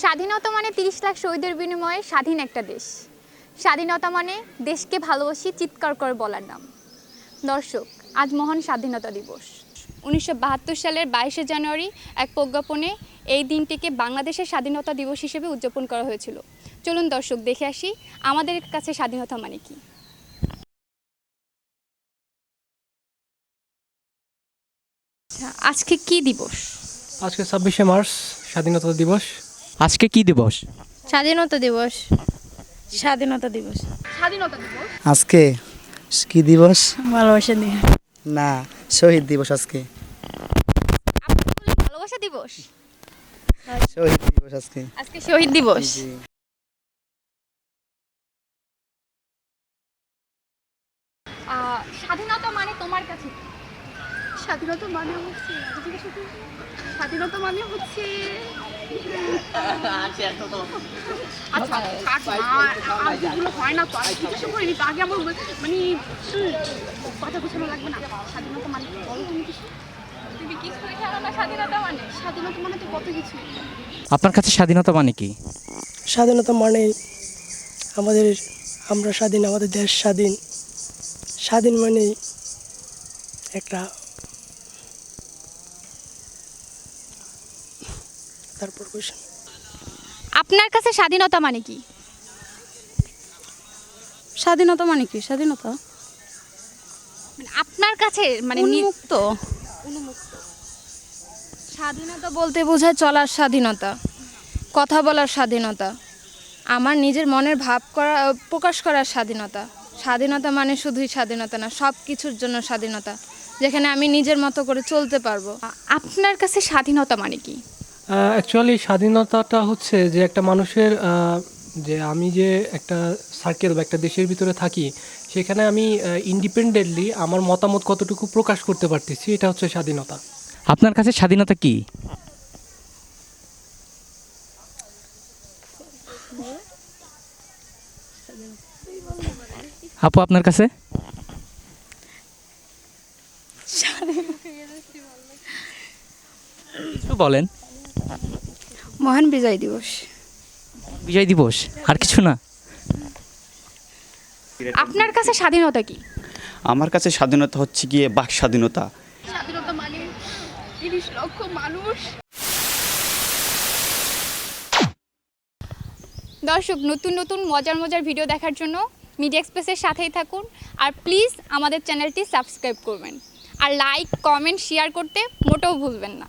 স্বাধীনতা মানে তিরিশ লাখ শহীদের বিনিময়ে স্বাধীন একটা দেশ। স্বাধীনতা মানে দেশকে ভালোবাসি, চিৎকার করে বলার নাম। দর্শক, আজ মহান স্বাধীনতা দিবস। উনিশশো বাহাত্তর সালের বাইশে জানুয়ারি এক প্রজ্ঞাপনে এই দিনটিকে বাংলাদেশের স্বাধীনতা দিবস হিসেবে উদযাপন করা হয়েছিল। চলুন দর্শক, দেখে আসি আমাদের কাছে স্বাধীনতা মানে কি। আজকে কি দিবস? আজকে ছাব্বিশে মার্চ, স্বাধীনতা দিবস। আজকে কি দিবস? স্বাধীনতা দিবস। স্বাধীনতা দিবস। স্বাধীনতা দিবস? আজকে কি দিবস? ভালোবাসা দিয়ে না শহীদ দিবস আজকে। ভালোবাসা দিবস? শহীদ দিবস আজকে। আজকে শহীদ দিবস? আহ, স্বাধীনতা মানে তোমার কাছে কি? স্বাধীনতা মানে হচ্ছে স্বাধীনতা মানে হচ্ছে আচ্ছা থাক আর যেগুলো হয় না তো আর জিজ্ঞাসা করিনি আগে আমার মানে কথা গোছানো লাগবে না স্বাধীনতা মানে বলো তুমি কিছু তুমি কি করে না স্বাধীনতা মানে স্বাধীনতা মানে তো কত কিছু আপনার কাছে স্বাধীনতা মানে কি স্বাধীনতা মানে আমাদের আমরা স্বাধীন আমাদের দেশ স্বাধীন স্বাধীন মানে একটা তারপর আপনার কাছে স্বাধীনতা মানে কি? স্বাধীনতা মানে কি? স্বাধীনতা? মানে আপনার কাছে মানে উন্মুক্ত। স্বাধীনতা বলতে বোঝায় চলার স্বাধীনতা কথা বলার স্বাধীনতা আমার নিজের মনের ভাব করা প্রকাশ করার স্বাধীনতা। স্বাধীনতা মানে শুধুই স্বাধীনতা না সব কিছুর জন্য স্বাধীনতা যেখানে আমি নিজের মতো করে চলতে পারব। আপনার কাছে স্বাধীনতা মানে কি? অ্যাকচুয়ালি স্বাধীনতাটা হচ্ছে যে একটা মানুষের যে আমি যে একটা সার্কেল বা একটা দেশের ভিতরে থাকি সেখানে আমি ইন্ডিপেন্ডেন্টলি আমার মতামত কতটুকু প্রকাশ করতে পারতেছি এটা হচ্ছে স্বাধীনতা। আপনার কাছে স্বাধীনতা কি? আপু আপনার কাছে? বলেন। মহান বিজয় দিবস। বিজয় দিবস? আর কিছু না? আপনার কাছে স্বাধীনতা কি? আমার কাছে স্বাধীনতা হচ্ছে গিয়ে বাক স্বাধীনতা। স্বাধীনতা মানে তিরিশ লক্ষ মানুষ। দর্শক নতুন নতুন মজার মজার ভিডিও দেখার জন্য মিডিয়া এক্সপ্রেসের সাথেই থাকুন। আর প্লিজ আমাদের চ্যানেলটি সাবস্ক্রাইব করবেন। আর লাইক কমেন্ট শেয়ার করতে মোটেও ভুলবেন না।